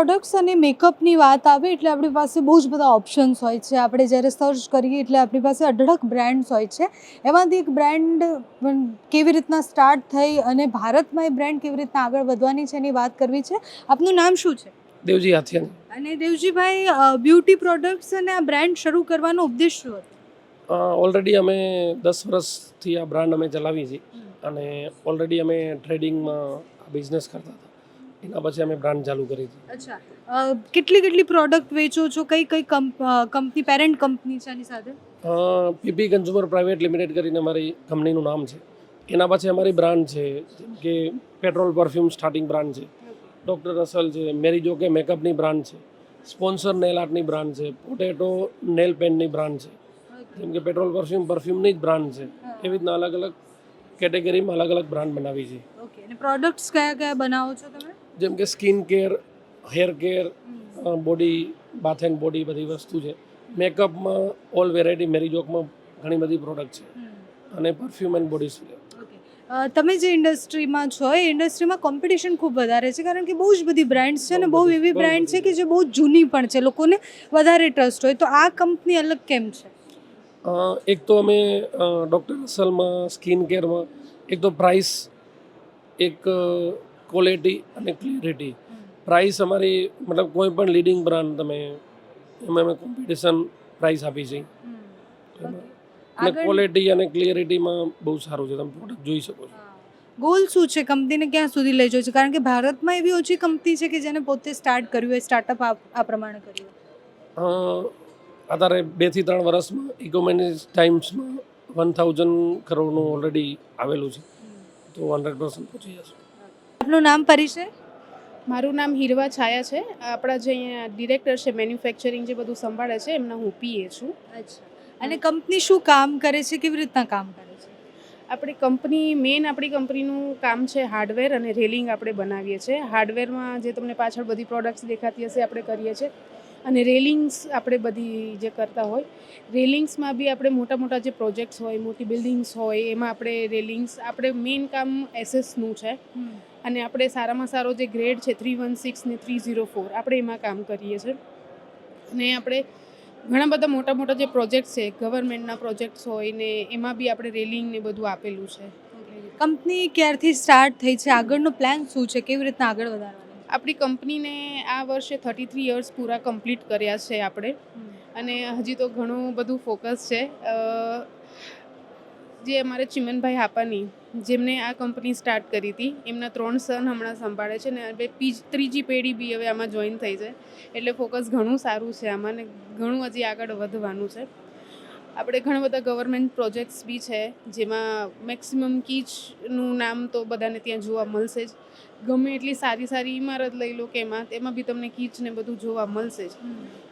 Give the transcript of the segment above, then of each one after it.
Products અને મેકઅપની વાત આવે એટલે આપણી પાસે બહુ જ બધા ઓપ્શન્સ હોય છે. આપણે જ્યારે સર્ચ કરીએ એટલે આપણી પાસે અઢળક બ્રાન્ડ્સ હોય છે. એમાંથી એક બ્રાન્ડ કેવી રીતના સ્ટાર્ટ થઈ અને ભારતમાં એ બ્રાન્ડ કેવી રીતના આગળ વધવાની છે એની વાત કરવી છે. આપનું નામ શું છે? દેવજી હાથિયાની અને દેવજીભાઈ બ્યુટી પ્રોડક્ટ્સ અને આ બ્રાન્ડ શરૂ કરવાનો ઉદ્દેશ શું હતો? ઓલરેડી અમે દસ વર્ષથી આ બ્રાન્ડ અમે ચલાવી છીએ. અને ઓલરેડી અમે ટ્રેડિંગમાં બિઝનેસ કરતા હતા. એના પછી અમે બ્રાન્ડ ચાલુ કરી હતી. અચ્છા. કેટલી કેટલી પ્રોડક્ટ વેચો છો? કઈ કઈ કંપની પેરેન્ટ કંપની છે આની સાથે? પીપી કન્ઝ્યુમર પ્રાઇવેટ લિમિટેડ કરીને અમારી કંપનીનું નામ છે. એના પછી અમારી બ્રાન્ડ છે જેમ કે પેટ્રોલ પરફ્યુમ સ્ટાર્ટિંગ બ્રાન્ડ છે. ડૉક્ટર રસલ છે મેરી જો કે મેકઅપની બ્રાન્ડ છે. સ્પોન્સર નેલ આર્ટની બ્રાન્ડ છે. પોટેટો નેલ પેન્ટની બ્રાન્ડ છે. જેમ કે પેટ્રોલ પરફ્યુમ પરફ્યુમની જ બ્રાન્ડ છે. એવી રીતના અલગ અલગ કેટેગરીમાં અલગ અલગ બ્રાન્ડ બનાવી છે. ઓકે અને પ્રોડક્ટ્સ કયા કયા બનાવો છો તમે? જેમ કે skin care hair care body bath and body બધી વસ્તુ છે. મેકઅપમાં ઓલ વેરાયટી મેરી જોકમાં ઘણી બધી પ્રોડક્ટ છે. અને પરફ્યુમ એન્ડ બોડી સ્પ્રે તમે જે ઇન્ડસ્ટ્રીમાં છો એ ઇન્ડસ્ટ્રીમાં કોમ્પિટિશન ખૂબ વધારે છે કારણ કે બહુ જ બધી બ્રાન્ડ્સ છે અને બહુ એવી બ્રાન્ડ છે કે જે બહુ જૂની પણ છે લોકોને વધારે ટ્રસ્ટ હોય. તો આ કંપની અલગ કેમ છે? એક તો અમે ડૉક્ટર અસલમાં સ્કિન કેરમાં એક તો પ્રાઇસ એક ક્વોલિટી અને ક્લિયરિટી પ્રાઇસ અમારી મતલબ કોઈ પણ લીડિંગ બ્રાન્ડ તમે એમાં અમે કોમ્પિટિશન પ્રાઇસ આપી છે. અને ક્વોલિટી અને ક્લિયરિટીમાં બહુ સારું છે. તમે પ્રોડક્ટ જોઈ શકો છો. ગોલ શું છે? કંપનીને ક્યાં સુધી લઈ જવું છે? કારણ કે ભારતમાં એવી ઓછી કંપની છે કે જેને પોતે સ્ટાર્ટ કર્યું હોય સ્ટાર્ટઅપ આ પ્રમાણે કર્યું અત્યારે બેથી ત્રણ વર્ષમાં ઇકોમેનિસ ટાઈમ્સમાં વન થાઉઝન્ડ કરોડનું ઓલરેડી આવેલું છે. તો હંડ્રેડ પર્સન્ટ પહોંચી જશે. આપનું નામ પરિચય મારું નામ હિરવા છાયા છે. આપણા જે અહીંયા ડિરેક્ટર છે મેન્યુફેક્ચરિંગ જે બધું સંભાળે છે એમના હું પીએ છું. અચ્છા. અને કંપની શું કામ કરે છે કેવી રીતના કામ કરે છે? આપણી કંપની મેઇન આપણી કંપનીનું કામ છે હાર્ડવેર અને રેલિંગ આપણે બનાવીએ છીએ. હાર્ડવેરમાં જે તમને પાછળ બધી પ્રોડક્ટ્સ દેખાતી હશે આપણે કરીએ છીએ. અને રેલિંગ્સ આપણે બધી જે કરતા હોય રેલિંગ્સમાં બી આપણે મોટા મોટા જે પ્રોજેક્ટ્સ હોય મોટી બિલ્ડિંગ્સ હોય એમાં આપણે રેલિંગ્સ આપણે મેઇન કામ એસએસનું છે. અને આપણે સારામાં સારો જે ગ્રેડ છે થ્રી વન સિક્સ ને થ્રી ઝીરો ફોર આપણે એમાં કામ કરીએ છીએ. અને આપણે ઘણા બધા મોટા મોટા જે પ્રોજેક્ટ્સ છે ગવર્મેન્ટના પ્રોજેક્ટ્સ હોય ને એમાં બી આપણે રેલિંગ ને બધું આપેલું છે. કંપની ક્યારથી સ્ટાર્ટ થઈ છે? આગળનો પ્લાન શું છે? કેવી રીતના આગળ વધારવાનો? આપણી કંપનીને આ વર્ષે થર્ટી થ્રી યર્સ પૂરા કમ્પ્લીટ કર્યા છે આપણે. અને હજી તો ઘણું બધું ફોકસ છે. જે અમારે ચિમનભાઈ હાપાની, જેમને આ કંપની સ્ટાર્ટ કરી હતી, એમના ત્રણ સન હમણાં સંભાળે છે ને હવે ત્રીજી પેઢી બી હવે આમાં જોઈન થઈ છે. એટલે ફોકસ ઘણું સારું છે આમાં ને ઘણું હજી આગળ વધવાનું છે. આપણે ઘણા બધા ગવર્મેન્ટ પ્રોજેક્ટ્સ બી છે જેમાં મેક્સિમમ કીચનું નામ તો બધાને ત્યાં જોવા મળશે જ. ગમે એટલી સારી સારી ઇમારત લઈ લો કે એમાં તેમાં બી તમને કીચ ને બધું જોવા મળશે જ.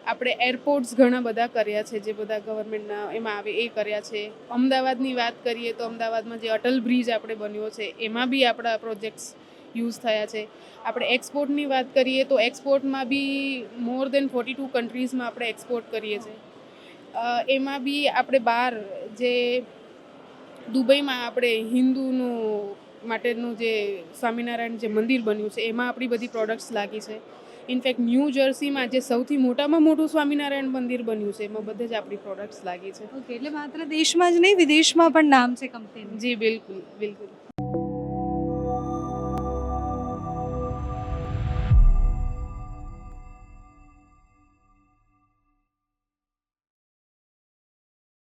આપણે એરપોર્ટ્સ ઘણા બધા કર્યા છે જે બધા ગવર્મેન્ટના એમાં આવે એ કર્યા છે. અમદાવાદની વાત કરીએ તો અમદાવાદમાં જે અટલ બ્રિજ આપણે બન્યો છે એમાં બી આપણા પ્રોજેક્ટ્સ યુઝ થયા છે. આપણે એક્સપોર્ટની વાત કરીએ તો એક્સપોર્ટમાં be more than forty two કન્ટ્રીઝમાં આપણે એક્સપોર્ટ કરીએ છીએ. એમાં બી આપણે બહાર જે દુબઈમાં આપણે હિન્દુનું માટેનું જે સ્વામિનારાયણ જે મંદિર બન્યું છે એમાં આપણી બધી પ્રોડક્ટ્સ લાગી છે. ઇનફેક્ટ ન્યૂ જર્સીમાં જે સૌથી મોટામાં મોટું સ્વામિનારાયણ મંદિર બન્યું છે એમાં બધે જ આપણી પ્રોડક્ટ્સ લાગી છે. ઓકે એટલે માત્ર દેશમાં જ નહીં વિદેશમાં પણ નામ છે કંપની જી બિલકુલ બિલકુલ.